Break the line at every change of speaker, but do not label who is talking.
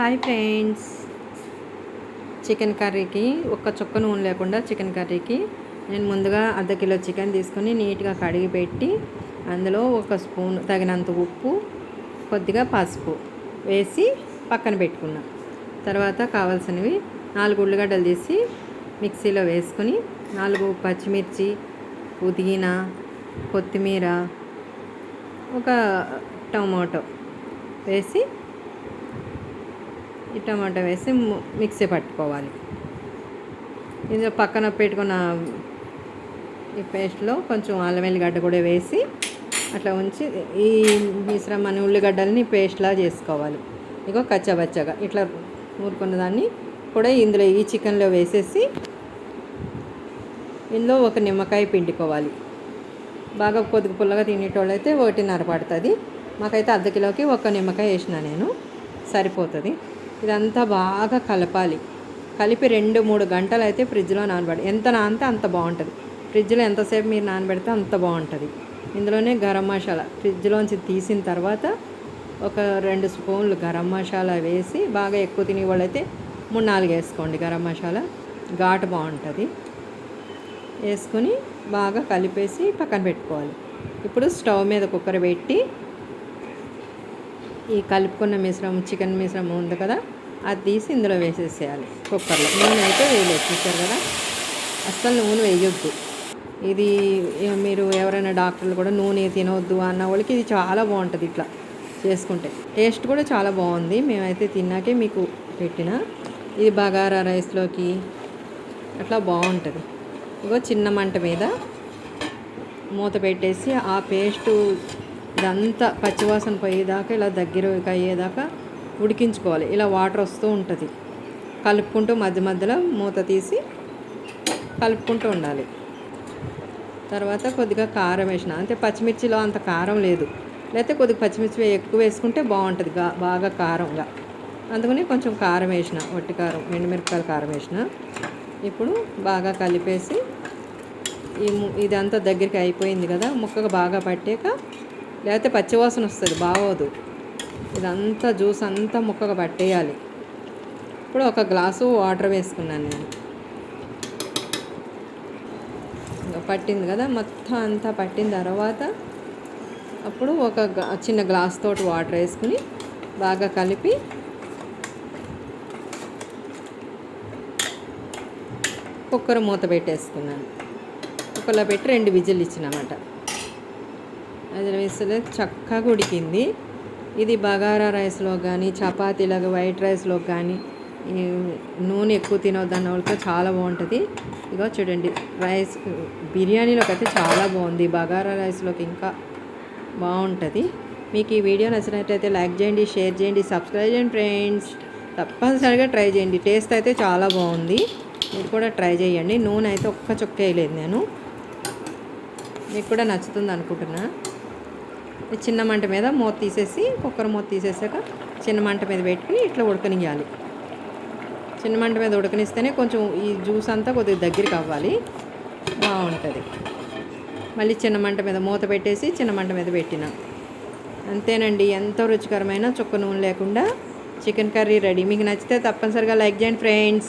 Hi friends. Chicken కర్రీకి ఒక్క చుక్క నూనె లేకుండా చికెన్ కర్రీకి నేను ముందుగా అర్ధ కిలో చికెన్ తీసుకొని నీట్గా కడిగి పెట్టి అందులో ఒక స్పూన్ తగినంత ఉప్పు కొద్దిగా పసుపు వేసి పక్కన పెట్టుకున్నా. తర్వాత కావాల్సినవి నాలుగు ఉల్లిగడ్డలు తీసి మిక్సీలో వేసుకొని నాలుగు పచ్చిమిర్చి పుదీనా కొత్తిమీర ఒక టమాటో వేసి ఈ టమాటా వేసి మిక్సీ పట్టుకోవాలి. ఇందులో పక్కన పెట్టుకున్న ఈ పేస్ట్లో కొంచెం అల్లం వెల్లిగడ్డ కూడా వేసి అట్లా ఉంచి ఈ మిశ్రమాన్ని ఉల్లిగడ్డల్ని పేస్ట్లా చేసుకోవాలి. ఇగో కచ్చబచ్చగా ఇట్లా ఊరుకున్న దాన్ని కూడా ఇందులో ఈ చికెన్లో వేసేసి ఇందులో ఒక నిమ్మకాయ పిండుకోవాలి. బాగా కొద్దిగా పుల్లగా తినేటోళ్ళు అయితే ఒకటిన్నర పడుతుంది. మాకైతే అర్ధ కిలోకి ఒక నిమ్మకాయ వేసిన నేను. సరిపోతుంది. ఇదంతా బాగా కలపాలి. కలిపి రెండు మూడు గంటలు అయితే ఫ్రిడ్జ్లో నానబెడ ఎంత నానితే అంత బాగుంటుంది ఫ్రిడ్జ్లో ఎంతసేపు మీరు నానబెడితే అంత బాగుంటుంది ఇందులోనే గరం మసాలా ఫ్రిడ్జ్లోంచి తీసిన తర్వాత ఒక రెండు స్పూన్లు గరం మసాలా వేసి బాగా ఎక్కువ తినే వాళ్ళైతే మూడు నాలుగు వేసుకోండి. గరం మసాలా ఘాటు బాగుంటుంది వేసుకొని బాగా కలిపేసి పక్కన పెట్టుకోవాలి. ఇప్పుడు స్టవ్ మీద కుక్కర్ పెట్టి ఈ కలుపుకున్న మిశ్రమం చికెన్ మిశ్రమం ఉంది కదా అది తీసి ఇందులో వేసేసేయాలి కుక్కర్లో. నూనె అయితే వేయలేదు చూసారు కదా? అస్సలు నూనె వేయొద్దు. ఇది మీరు ఎవరైనా డాక్టర్లు కూడా నూనె తినవద్దు అన్న వాళ్ళకి ఇది చాలా బాగుంటుంది ఇట్లా చేసుకుంటే. టేస్ట్ కూడా చాలా బాగుంది. మేమైతే తిన్నాకే మీకు పెట్టిన. ఇది బగారా రైస్లోకి అట్లా బాగుంటుంది. ఇగో చిన్న మంట మీద మూత పెట్టేసి ఆ పేస్టు ఇదంతా పచ్చివాసన పోయేదాకా ఇలా దగ్గర అయ్యేదాకా ఉడికించుకోవాలి. ఇలా వాటర్ వస్తూ ఉంటుంది. కలుపుకుంటూ మధ్య మధ్యలో మూత తీసి కలుపుకుంటూ ఉండాలి. తర్వాత కొద్దిగా కారం వేసిన అంటే పచ్చిమిర్చిలో అంత కారం లేదు. లేకపోతే కొద్దిగా పచ్చిమిర్చి ఎక్కువ వేసుకుంటే బాగుంటుంది బాగా కారంగా. అందుకని కొంచెం కారం వేసిన వట్టి కారం ఎండుమిరపకాయల కారం వేసిన. ఇప్పుడు బాగా కలిపేసి ఈ ము- ఇదంతా దగ్గరికి అయిపోయింది కదా ముక్కగా బాగా పట్టాక లేకపోతే పచ్చివాసన వస్తుంది బాగోదు. ఇదంతా జ్యూస్ అంతా ముక్కగా పట్టేయాలి. ఇప్పుడు ఒక గ్లాసు వాటర్ వేసుకున్నాను నేను. పట్టింది కదా మొత్తం అంతా పట్టిన తర్వాత అప్పుడు ఒక చిన్న గ్లాస్ తోటి వాటర్ వేసుకుని బాగా కలిపి కుక్కర్ మూత పెట్టేసుకున్నాను. కుక్కర్లో పెట్టి రెండు విజిల్ ఇచ్చినమాట. అది చక్కగా ఉడికింది ఇది బగారా రైస్లో కానీ చపాతీలకు వైట్ రైస్లో కానీ నూనె ఎక్కువ తినొద్దన్న వాళ్ళకి చాలా బాగుంటుంది. ఇగో చూడండి రైస్ బిర్యానీలోకి అయితే చాలా బాగుంది. బగారా రైస్లోకి ఇంకా బాగుంటుంది. మీకు ఈ వీడియో నచ్చినట్లయితే లైక్ చేయండి షేర్ చేయండి సబ్స్క్రైబ్ చేయండి ఫ్రెండ్స్. తప్పనిసరిగా ట్రై చేయండి. టేస్ట్ అయితే చాలా బాగుంది. మీరు కూడా ట్రై చేయండి. నూనె అయితే ఒక్క చుక్క వేయలేదు నేను. మీకు కూడా నచ్చుతుంది అనుకుంటున్నా. చిన్న మంట మీద మూత తీసేసి కుక్కర్ మూత తీసేసాక చిన్న మంట మీద పెట్టుకుని ఇట్లా ఉడకనియాలి చిన్న మంట మీద ఉడకనిస్తేనే కొంచెం ఈ జ్యూస్ అంతా కొద్దిగా దగ్గరికి అవ్వాలి. బాగుంటుంది. మళ్ళీ చిన్న మంట మీద మూత పెట్టేసి చిన్న మంట మీద పెట్టిన. అంతేనండి ఎంతో రుచికరమైన చుక్క నూనె లేకుండా చికెన్ కర్రీ రెడీ. మీకు నచ్చితే తప్పనిసరిగా లైక్ చేయండి ఫ్రెండ్స్.